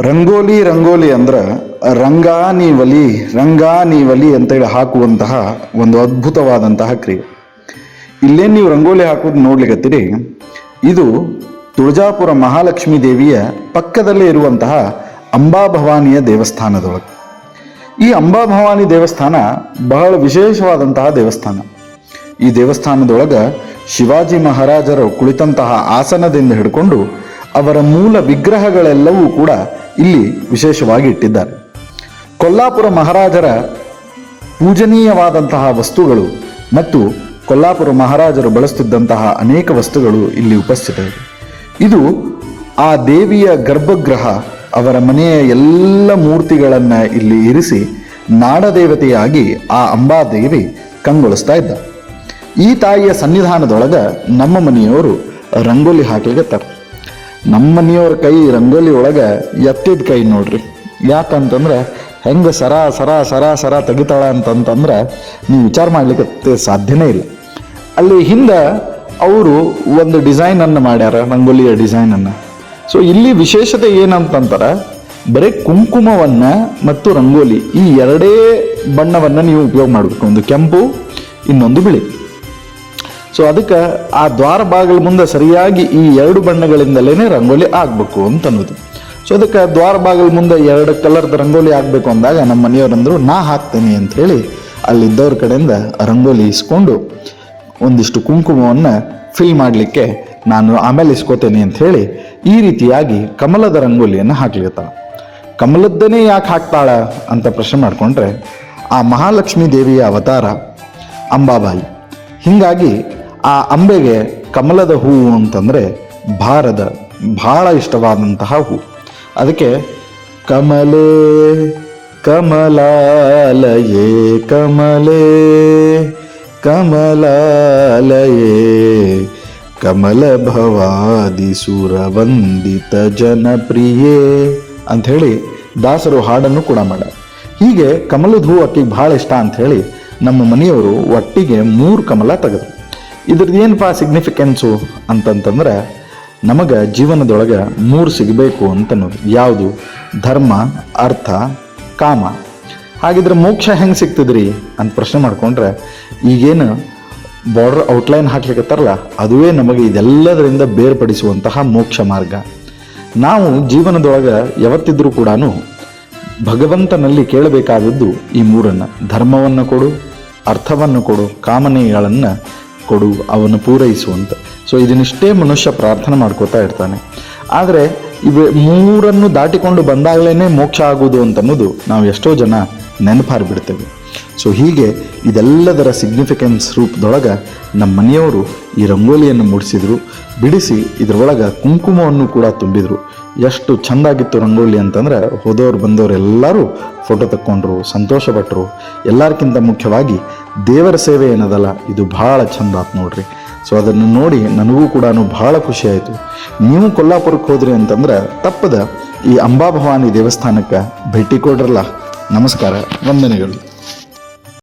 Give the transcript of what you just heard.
ರಂಗೋಲಿ ರಂಗೋಲಿ ಅಂದ್ರೆ ರಂಗ ನೀ ಒಲಿ ರಂಗ ನೀ ಒಲಿ ಅಂತೇಳಿ ಹಾಕುವಂತಹ ಒಂದು ಅದ್ಭುತವಾದಂತಹ ಕ್ರಿಯೆ. ಇಲ್ಲೇನು ನೀವು ರಂಗೋಲಿ ಹಾಕೋದು ನೋಡ್ಲಿಕತ್ತೀರಿ? ಇದು ತುಳಜಾಪುರ ಮಹಾಲಕ್ಷ್ಮೀ ದೇವಿಯ ಪಕ್ಕದಲ್ಲೇ ಇರುವಂತಹ ಅಂಬಾಭವಾನಿಯ ದೇವಸ್ಥಾನದೊಳಗೆ. ಈ ಅಂಬಾಭವಾನಿ ದೇವಸ್ಥಾನ ಬಹಳ ವಿಶೇಷವಾದಂತಹ ದೇವಸ್ಥಾನ. ಈ ದೇವಸ್ಥಾನದೊಳಗೆ ಶಿವಾಜಿ ಮಹಾರಾಜರು ಕುಳಿತಂತಹ ಆಸನದಿಂದ ಹಿಡ್ಕೊಂಡು ಅವರ ಮೂಲ ವಿಗ್ರಹಗಳೆಲ್ಲವೂ ಕೂಡ ಇಲ್ಲಿ ವಿಶೇಷವಾಗಿ ಇಟ್ಟಿದ್ದಾರೆ. ಕೊಲ್ಲಾಪುರ ಮಹಾರಾಜರ ಪೂಜನೀಯವಾದಂತಹ ವಸ್ತುಗಳು ಮತ್ತು ಕೊಲ್ಲಾಪುರ ಮಹಾರಾಜರು ಬಳಸುತ್ತಿದ್ದಂತಹ ಅನೇಕ ವಸ್ತುಗಳು ಇಲ್ಲಿ ಉಪಸ್ಥಿತ ಇದೆ ಆ ದೇವಿಯ ಗರ್ಭಗೃಹ, ಅವರ ಮನೆಯ ಎಲ್ಲ ಮೂರ್ತಿಗಳನ್ನು ಇಲ್ಲಿ ಇರಿಸಿ ನಾಡದೇವತೆಯಾಗಿ ಆ ಅಂಬಾದೇವಿ ಕಂಗೊಳಿಸ್ತಾ ಇದ್ದ ಈ ತಾಯಿಯ ಸನ್ನಿಧಾನದೊಳಗೆ ನಮ್ಮ ಮನೆಯವರು ರಂಗೋಲಿ ಹಾಕ್ಲಿಕತ್ತಾರ. ನಮ್ಮ ಮನೆಯವ್ರ ಕೈ ರಂಗೋಲಿ ಒಳಗೆ ಎತ್ತಿದ ಕೈ ನೋಡ್ರಿ. ಯಾಕಂತಂದ್ರೆ ಹೆಂಗೆ ಸರ ಸರ ಸರ ಸರ ತೆಗಿತಾಳ ಅಂತಂತಂದ್ರೆ ನೀವು ವಿಚಾರ ಮಾಡಲಿಕ್ಕೆ ಸಾಧ್ಯನೇ ಇಲ್ಲ. ಅಲ್ಲಿ ಹಿಂದೆ ಅವರು ಒಂದು ಡಿಸೈನನ್ನು ಮಾಡ್ಯಾರ, ರಂಗೋಲಿಯ ಡಿಸೈನನ್ನು ಸೊ ಇಲ್ಲಿ ವಿಶೇಷತೆ ಏನಂತಂತಾರೆ ಬರೀ ಕುಂಕುಮವನ್ನ ಮತ್ತು ರಂಗೋಲಿ ಈ ಎರಡೇ ಬಣ್ಣವನ್ನು ನೀವು ಉಪಯೋಗ ಮಾಡಬೇಕು. ಒಂದು ಕೆಂಪು, ಇನ್ನೊಂದು ಬಿಳಿ. ಸೊ ಅದಕ್ಕೆ ಆ ದ್ವಾರ ಬಾಗಿಲ ಮುಂದೆ ಸರಿಯಾಗಿ ಈ ಎರಡು ಬಣ್ಣಗಳಿಂದಲೇ ರಂಗೋಲಿ ಆಗಬೇಕು ಅಂತ ಅನ್ನೋದು ಸೊ ಅದಕ್ಕೆ ದ್ವಾರ ಬಾಗಿಲ ಮುಂದೆ ಎರಡು ಕಲರ್ದ ರಂಗೋಲಿ ಆಗಬೇಕು ಅಂದಾಗ ನಮ್ಮ ಮನೆಯವರಂದ್ರು, ನಾ ಹಾಕ್ತೇನೆ ಅಂತ ಹೇಳಿ ಅಲ್ಲಿದ್ದವ್ರ ಕಡೆಯಿಂದ ರಂಗೋಲಿ ಇಸ್ಕೊಂಡು ಒಂದಿಷ್ಟು ಕುಂಕುಮವನ್ನು ಫಿಲ್ ಮಾಡಲಿಕ್ಕೆ ನಾನು ಆಮೇಲೆ ಇಸ್ಕೋತೇನೆ ಅಂತ ಹೇಳಿ ಈ ರೀತಿಯಾಗಿ ಕಮಲದ ರಂಗೋಲಿಯನ್ನು ಹಾಕ್ಲಿರ್ತಾಳೆ ಕಮಲದ್ದನೇ ಯಾಕೆ ಹಾಕ್ತಾಳ ಅಂತ ಪ್ರಶ್ನೆ ಮಾಡಿಕೊಂಡ್ರೆ, ಆ ಮಹಾಲಕ್ಷ್ಮೀ ದೇವಿಯ ಅವತಾರ ಅಂಬಾಬಾಯಿ. ಹೀಗಾಗಿ ಆ ಅಂಬೆಗೆ ಕಮಲದ ಹೂವು ಅಂತಂದರೆ ಭಾರದ, ಬಹಳ ಇಷ್ಟವಾದಂತಹ ಹೂ. ಅದಕ್ಕೆ ಕಮಲೇ, ಕಮಲಾಲಯೇ ಕಮಲೇ, ಕಮಲಾಲಯೇ, ಕಮಲ ಭವಾದಿ ಸುರವಂದಿತ ಜನಪ್ರಿಯೇ ಅಂಥೇಳಿ ದಾಸರು ಹಾಡನ್ನು ಕೂಡ ಮಾಡ ಹೀಗೆ ಕಮಲದ ಹೂ ಅಕ್ಕಿಗೆ ಭಾಳ ಇಷ್ಟ ಅಂಥೇಳಿ ನಮ್ಮ ಮನೆಯವರು ಒಟ್ಟಿಗೆ ಮೂರು ಕಮಲ ತೆಗೆದ್ರು. ಇದ್ರದ್ದು ಏನಪ್ಪ ಸಿಗ್ನಿಫಿಕೆನ್ಸು ಅಂತಂತಂದ್ರೆ ನಮಗೆ ಜೀವನದೊಳಗೆ ಮೂರು ಸಿಗಬೇಕು ಅಂತನ್ನೋದು ಯಾವುದು? ಧರ್ಮ, ಅರ್ಥ, ಕಾಮ. ಹಾಗಿದ್ರೆ ಮೋಕ್ಷ ಹೆಂಗೆ ಸಿಗ್ತದ್ರಿ ಅಂತ ಪ್ರಶ್ನೆ ಮಾಡಿಕೊಂಡ್ರೆ, ಈಗೇನು ಬಾರ್ಡರ್ ಔಟ್ಲೈನ್ ಹಾಕ್ಲಿಕ್ಕತ್ತಾರಲ್ಲ ಅದುವೇ ನಮಗೆ ಇದೆಲ್ಲದರಿಂದ ಬೇರ್ಪಡಿಸುವಂತಹ ಮೋಕ್ಷ ಮಾರ್ಗ. ನಾವು ಜೀವನದೊಳಗೆ ಯಾವತ್ತಿದ್ರೂ ಕೂಡ ಭಗವಂತನಲ್ಲಿ ಕೇಳಬೇಕಾದದ್ದು ಈ ಮೂರನ್ನು. ಧರ್ಮವನ್ನು ಕೊಡು, ಅರ್ಥವನ್ನು ಕೊಡು, ಕಾಮನೆಗಳನ್ನು ಕೊಡು ಅವನ್ನು ಪೂರೈಸುವಂತ ಸೊ ಇದನ್ನಿಷ್ಟೇ ಮನುಷ್ಯ ಪ್ರಾರ್ಥನೆ ಮಾಡ್ಕೋತಾ ಇರ್ತಾನೆ. ಆದರೆ, ಇವೆ ಮೂರನ್ನು ದಾಟಿಕೊಂಡು ಬಂದಾಗಲೇ ಮೋಕ್ಷ ಆಗುವುದು ಅಂತನ್ನೋದು ನಾವು ಎಷ್ಟೋ ಜನ ನೆನಪಾರಿ ಬಿಡ್ತೇವೆ ಸೊ ಹೀಗೆ ಇದೆಲ್ಲದರ ಸಿಗ್ನಿಫಿಕೆನ್ಸ್ ರೂಪದೊಳಗೆ ನಮ್ಮ ಮನೆಯವರು ಈ ರಂಗೋಲಿಯನ್ನು ಮೂಡಿಸಿದರು. ಬಿಡಿಸಿ ಇದರೊಳಗೆ ಕುಂಕುಮವನ್ನು ಕೂಡ ತುಂಬಿದರು. ಎಷ್ಟು ಚೆಂದಾಗಿತ್ತು ರಂಗೋಲಿ ಅಂತಂದ್ರೆ ಹೋದವ್ರು ಬಂದವರು ಎಲ್ಲರೂ ಫೋಟೋ ತಕ್ಕೊಂಡ್ರು ಸಂತೋಷಪಟ್ಟರು ಎಲ್ಲರಿಗಿಂತ ಮುಖ್ಯವಾಗಿ ದೇವರ ಸೇವೆ ಏನದಲ್ಲ, ಇದು ಭಾಳ ಚಂದ ಆತ್ ನೋಡ್ರಿ. ಸೊ ಅದನ್ನು ನೋಡಿ ನನಗೂ ಕೂಡ ಭಾಳ ಖುಷಿ ಆಯಿತು. ನೀವು ಕೊಲ್ಲಾಪುರಕ್ಕೆ ಹೋದ್ರಿ ಅಂತಂದ್ರೆ ತಪ್ಪದ ಈ ಅಂಬಾಭವಾನಿ ದೇವಸ್ಥಾನಕ್ಕೆ ಭೇಟಿ ಕೊಡ್ರಲ್ಲ. ನಮಸ್ಕಾರ, ವಂದನೆಗಳು.